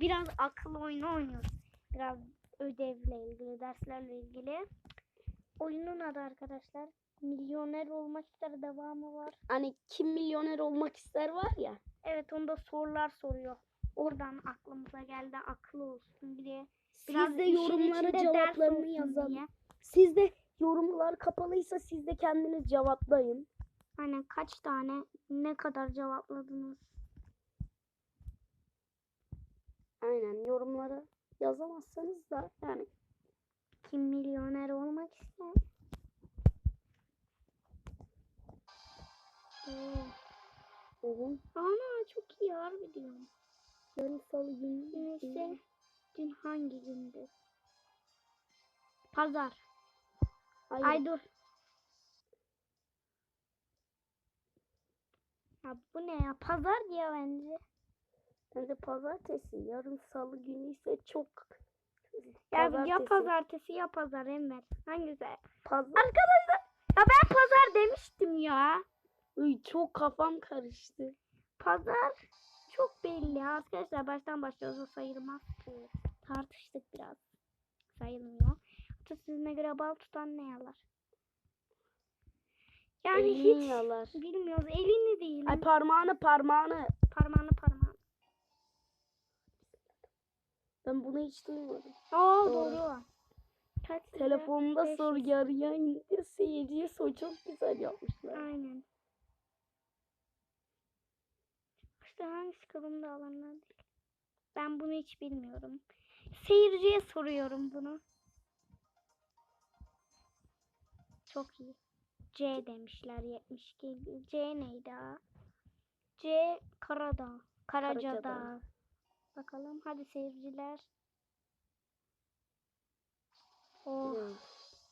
biraz akıl oyunu oynuyoruz. Biraz ödevle ilgili, derslerle ilgili. Oyunun adı arkadaşlar. Milyoner olmak ister devamı var. Hani kim milyoner olmak ister var ya. Evet onda sorular soruyor. Oradan aklımıza geldi akıl olsun diye. Siz Biraz de yorumlara cevaplarını yazın. diye. Siz de yorumlar kapalıysa siz de kendiniz cevaplayın. Hani kaç tane ne kadar cevapladınız? Aynen yorumlara yazamazsanız da yani Kim milyoner olmak ister? Oğlum Ana çok iyi harbi diyorum. yarın salı günü. Neyse dün hangi gündü? Pazar. Hayır. Ay dur. Ya bu ne ya? Pazar diye bence. Bence pazartesi. Yarın salı günü ise çok Ya ya pazartesi ya pazar Enver. Hangisi? Pazar. Arkadaşlar ya ben pazar demiştim ya. Uy, çok kafam karıştı. Pazar çok belli arkadaşlar. Baştan başlıyoruz o sayılmaz. Tartıştık biraz. Sayılmıyor. Atasözüne göre bal tutan ne yalar? Yani Elini hiç yalar. bilmiyoruz. Elini değil. Ay parmağını parmağını. Parmağını parmağını. Ben bunu hiç duymadım. Aa Doğru. doğru. Kaç lira? Telefonda Beş sor yüz. yarıya indir seyirciye sor çok güzel yapmışlar. Aynen. İşte hangisi kadında alanlar değil. Ben bunu hiç bilmiyorum. Seyirciye soruyorum bunu. Çok iyi. C demişler 72. C neydi ha? C Karadağ. Karacadağ. Karacadağ. Bakalım hadi seyirciler. Oh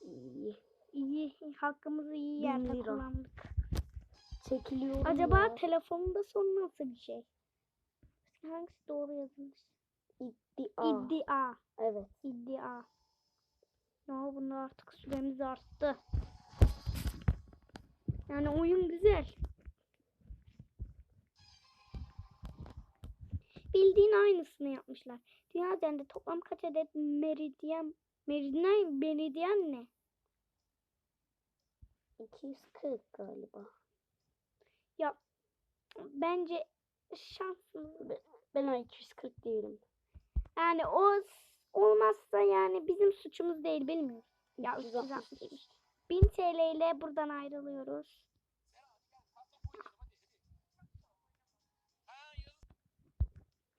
İyi. iyi hakkımızı iyi yerde lira. kullandık. Çekiliyorum Acaba ya. telefonda son nasıl bir şey? Hangisi doğru yazılmış? İddia. İddia. Evet. İddia. Ya bunda artık süremiz arttı. Yani oyun güzel. Bildiğin aynısını yapmışlar. Dünya üzerinde toplam kaç adet meridyen meridyen meridyen ne? 240 galiba. Ya bence şansımız Ben, ben o 240 değilim. Yani o olmazsa yani bizim suçumuz değil bilmiyorum. Ya 365. 365. 1000 TL ile buradan ayrılıyoruz.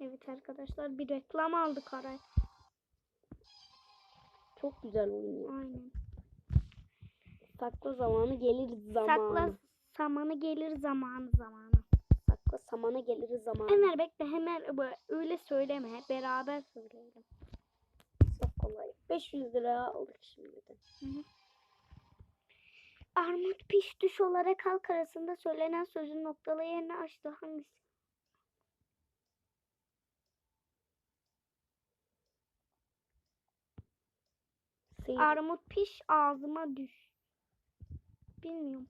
Evet arkadaşlar bir reklam aldık araya. Çok güzel oynuyor. Aynen. Sakla zamanı gelir zamanı. Sakla samanı gelir zamanı zamanı. Sakla zamanı gelir zamanı. Ömer bekle hemen öyle söyleme. Beraber söyleyelim. Çok kolay. 500 lira aldık şimdi de. Armut piş düş olarak halk arasında söylenen sözün noktalı yerine açtı. Hangisi? Seyir, Armut piş ağzıma düş. Bilmiyorum.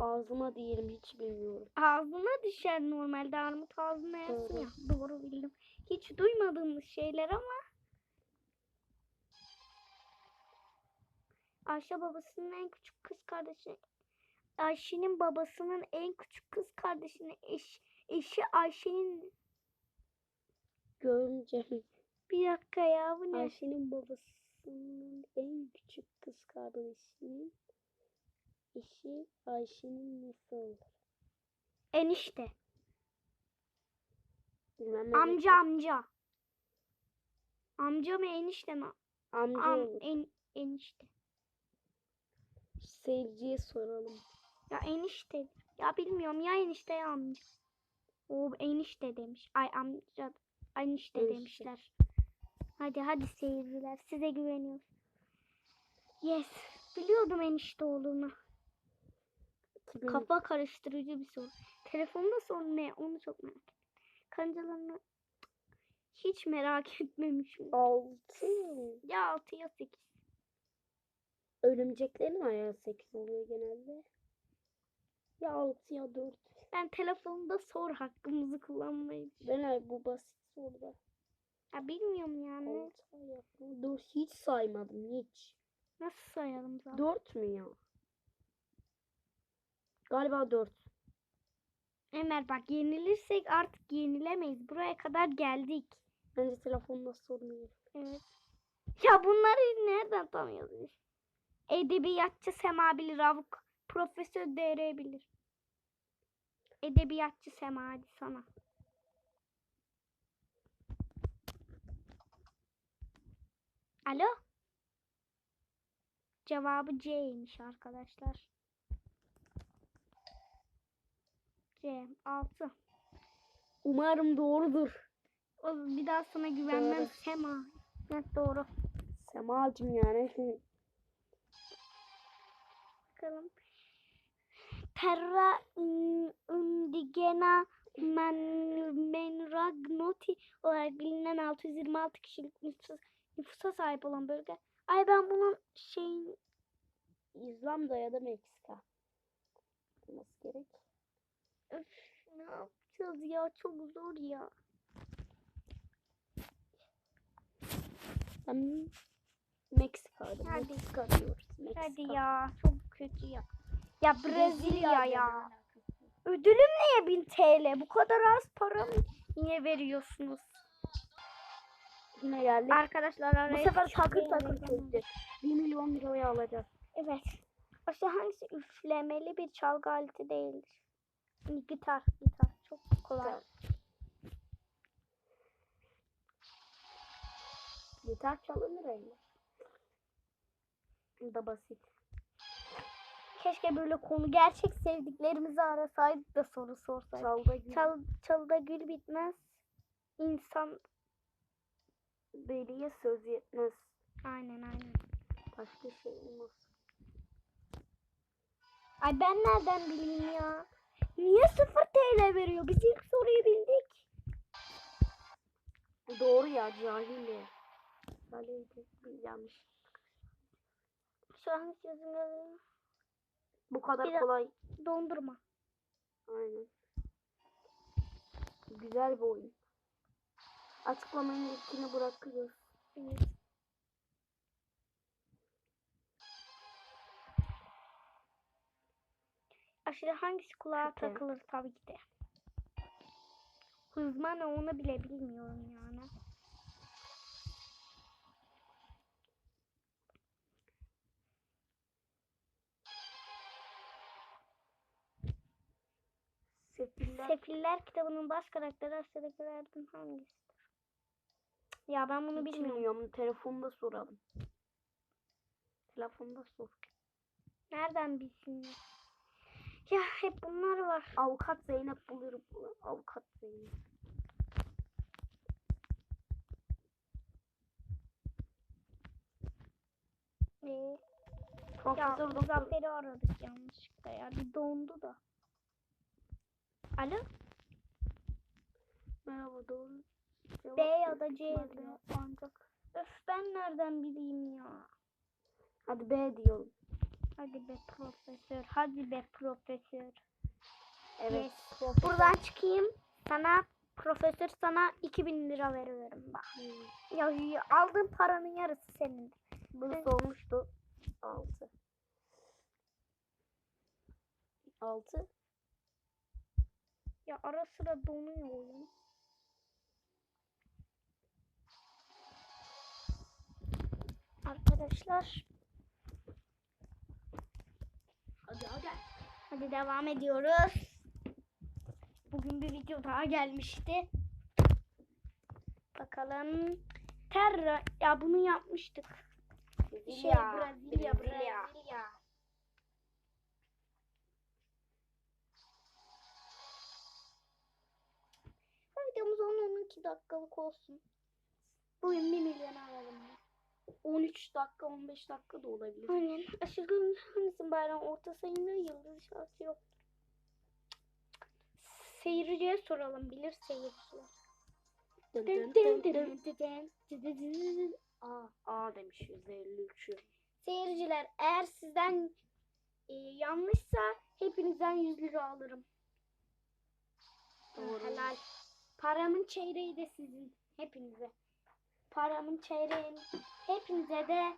ağzıma diyelim hiç bilmiyorum. Ağzına düşer normalde armut ağzına yersin Doğru. ya. Doğru bildim. Hiç duymadığımız şeyler ama Ayşe babasının en küçük kız kardeşi Ayşe'nin babasının en küçük kız kardeşinin eş, eşi Ayşe'nin Görünce bir dakika ya bu ne? Ayşe'nin babasının en küçük kız kardeşinin eşi Ayşe'nin nesi olur? Enişte. Bilmem ne Amca amca. Amca mı enişte mi? Amca Am, olur. en, enişte. Seyirciye soralım. Ya enişte. Ya bilmiyorum ya enişte ya amca. O enişte demiş. Ay amca enişte Enişte. demişler. Hadi hadi seyirciler size güveniyoruz. Yes. Biliyordum enişte olduğunu. 2000 Kafa karıştırıcı bir soru. Telefonda sorun ne? Onu çok merak ettim. Kancalarını hiç merak etmemişim. altı. Ya 6 ya 8. Örümceklerin ayağı 8 oluyor genelde. Ya 6 ya 4. Ben telefonda sor hakkımızı kullanmayı Ben bu basit soruda. Ya bilmiyorum yani. Dur hiç saymadım hiç. Nasıl sayalım zaten? Dört mü ya? Galiba dört. Ömer bak yenilirsek artık yenilemeyiz. Buraya kadar geldik. Bence telefonla sormuyor. Evet. Ya bunları nereden tanıyoruz biz? Edebiyatçı Sema bilir avuk. Profesör DR bilir. Edebiyatçı Sema hadi sana. Alo? Cevabı C'ymiş arkadaşlar. C 6. Umarım doğrudur. O bir daha sana güvenmem Doğru. Sema. Evet doğru. Semacım yani. Bakalım. Terra in- indigena men, menragnoti olarak bilinen 626 kişilik nüfus, nüfusa sahip olan bölge. Ay ben bunun şeyin İzlanda ya da Meksika. Olması gerek. Öf, ne yapacağız ya çok zor ya. Ben Meksika diyorum. Hadi. Meksika diyoruz. Meksika. Hadi ya çok kötü ya. Ya Brezilya ya. alakası. Ödülüm neye 1000 TL? Bu kadar az para mı niye veriyorsunuz? Yine geldik. Arkadaşlar Bu araya sefer küçük takır takır çözdük. 1 milyon lirayı alacağız. Evet. İşte hangisi üflemeli bir çalgı aleti değildir? Gitar, gitar. Çok kolay. Gitar. Gitar çalınır öyle. Bu da basit. Keşke böyle konu gerçek sevdiklerimizi arasaydık da soru sorsaydık. Çalda gül. Çal, çalıda gül bitmez. İnsan Deliye söz yetmez. aynen aynen. Başka şey olmaz. Ay ben nereden bileyim ya? Niye 0 TL veriyor? Biz ilk soruyu bildik. Doğru ya cahili. Cahildi. Yanlış. Şu an sözünü Bu kadar Bir kolay. dondurma. Aynen. Güzel bir oyun. Açıklamanın linkini bırakırız. Evet. Aşırı hangisi kulağa Şüphe. takılır tabii ki de. Hızma ne onu bile bilmiyorum yani. Sefiller. Sefiller kitabının baş karakteri aşağıdakilerden hangisidir? Ya ben bunu Hiç bilmiyorum. bilmiyorum. Telefonda soralım. Telefonda sor. Nereden bilsin ya? Ya hep bunlar var. Avukat Zeynep bulur. bu. Avukat Zeynep. Ee, ya Profesör Doktor. Zafer'i aradık yanlışlıkla ya. Bir dondu da. Alo? Merhaba doğru. B ya da C diyor. Ancak. Öf ben nereden bileyim ya. Hadi B diyorum. Hadi be profesör. Hadi be profesör. Evet. Yes. profesör. Buradan çıkayım. Sana profesör sana 2000 lira veriyorum bak. Hmm. Ya, ya aldığın paranın yarısı senin. Burası olmuştu. 6. 6. Ya ara sıra donuyor oyun. Arkadaşlar Hadi hadi. hadi devam ediyoruz. Bugün bir video daha gelmişti. Bakalım. Terra ya bunu yapmıştık. Şey Brezilya. Brezilya Brezilya. Brezilya. Bu videomuz 10-12 dakikalık olsun. Bugün 1 milyon alalım. Ya. 13 dakika 15 dakika da olabilir. Aynen. Aşırı hangisin bayram orta sayında yıldız şansı yok. Seyirciye soralım bilir seyirciler. Dın Dın dın dın dın dın dın. dın dın dın dın dın. A. A demiş 153'ü. Seyirciler eğer sizden e, yanlışsa hepinizden 100 lira alırım. Doğru. Helal. Paramın çeyreği de sizin. Hepinize. Paramın çeyreğini. Hepinize de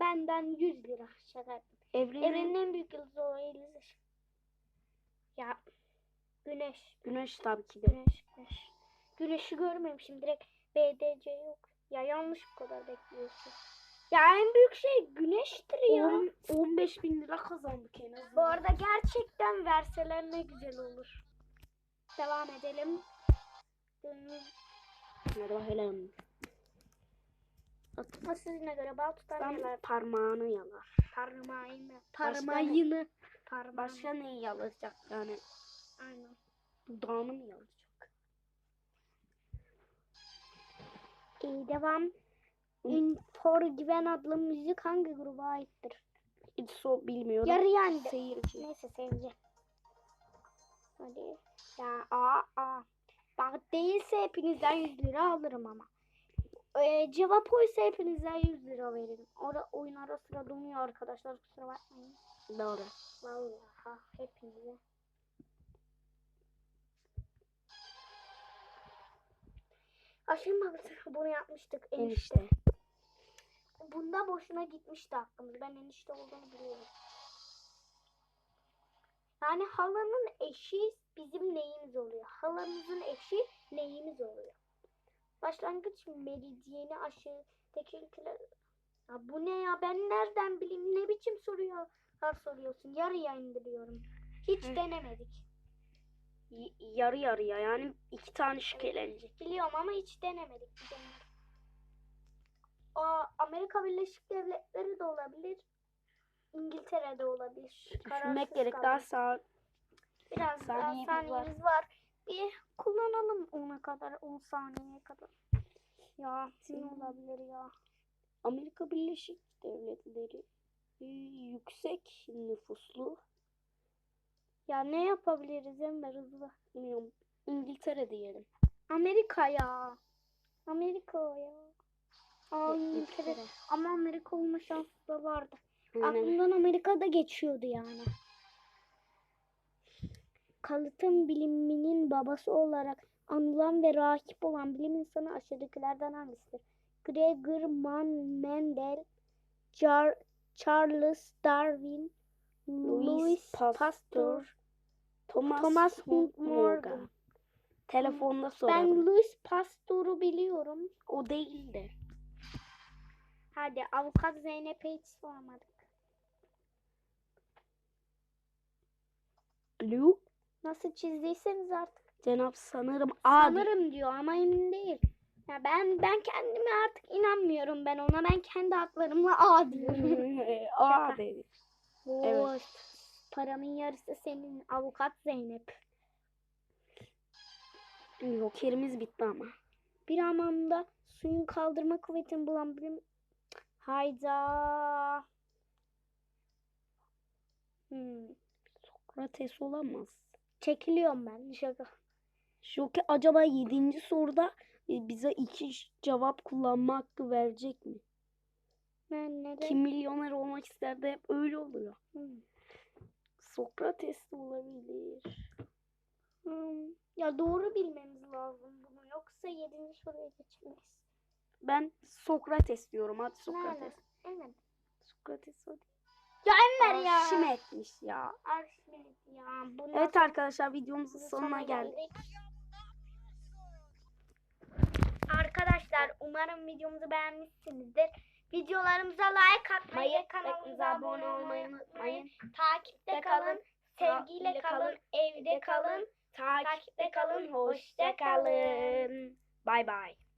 benden 100 lira. Şaka. Evrenin, Evrenin en büyük yıldızı o yıldız. Ya güneş. güneş tabii ki de. Güneş, güneş. Güneşi görmemişim. Direkt BDC yok. Ya yanlış bu kadar bekliyorsun. Ya en büyük şey güneştir ya. On- 15 bin lira kazandık en azından. Bu arada gerçekten verseler ne güzel olur. Devam edelim. Dönün. Hadi Ama sizine göre bal tutan Tam neler? parmağını yalar. Parmağını. Parmağını. Parmağını. Başka ne yalayacak yani? Aynen. Dudağını mı yalayacak? İyi devam. Unforgiven adlı müzik hangi gruba aittir? İso bilmiyorum. Yarı yendi. Seyirci. Neyse seyirci. Hadi. Ya aa aa. Bak değilse hepinizden 100 lira alırım ama. Ee, cevap oysa hepinizden 100 lira veririm. Ora, oyun ara sıra donuyor arkadaşlar kusura bakmayın. Doğru. Vallahi hepinize. Aşırı babası bunu yapmıştık enişte. Enişte. Bunda boşuna gitmişti aklımız. Ben enişte olduğunu biliyorum. Yani halanın eşi bizim neyimiz oluyor? Halamızın eşi neyimiz oluyor? Başlangıç meridyeni aşağıdaki ülkeler... Ya bu ne ya? Ben nereden bileyim? Ne biçim soruyor? Ha soruyorsun. Yarıya indiriyorum. Hiç Hı. denemedik. Y- yarı yarıya yani iki tane şüphelenecek. Biliyorum ama hiç denemedik. Bir deneyelim. Aa, Amerika Birleşik Devletleri de olabilir. İngiltere'de olabilir. Kararsız Düşünmek gerek kaldım. daha sağ. Biraz saniyemiz daha var. saniyemiz var. Bir kullanalım ona kadar. 10 saniyeye kadar. Ya ne Hmm. olabilir ya? Amerika Birleşik Devletleri e, yüksek nüfuslu. Ya ne yapabiliriz Enver hızlı? Bilmiyorum. İngiltere diyelim. Amerika ya. Amerika ya. Aa. İngiltere. Ama Amerika olma şansı da vardı. Aynen. Aklımdan Amerika'da geçiyordu yani. Kalıtım biliminin babası olarak anılan ve rakip olan bilim insanı aşağıdakilerden hangisidir? Gregor Mann Mendel, Char- Charles Darwin, Louis Louis Pasteur, Pasteur, Thomas, Thomas Morgan. Morgan. Telefonda soralım. Ben Louis Pasteur'u biliyorum. O değil de. Hadi avukat Zeynep'e hiç sormadık. Luke Nasıl çizdiyseniz artık. Cenap sanırım A Sanırım diyor ama emin değil. Ya ben ben kendime artık inanmıyorum ben ona. Ben kendi haklarımla A diyorum. A dedi. Oo, Paramın yarısı senin avukat Zeynep. Jokerimiz bitti ama. Bir hamamda suyun kaldırma kuvvetini bulan bilim... Hayda. Hmm. Sokrates olamaz. Çekiliyorum ben. Şaka. Joker acaba 7. soruda e, bize iki cevap kullanma hakkı verecek mi? Ben neden? Kim milyoner olmak ister de hep öyle oluyor. Hmm. Sokrates de olabilir. Hmm. Ya doğru bilmemiz lazım bunu. Yoksa yedinci soruya geçemeyiz. Ben Sokrates diyorum. Hadi? Sokrates. Evet. Sokrates hadi. Ya Enver ya. Arşimet'miş ya. Arşimet ya. Bu Evet arkadaşlar videomuzun sonuna geldik. Arkadaşlar umarım videomuzu beğenmişsinizdir. Videolarımıza like atmayı, Mayı, kanalımıza abone olmayı unutmayın. Takipte kalın, sevgiyle kalın, evde kalın, takipte kalın, hoşça kalın. Bye bye.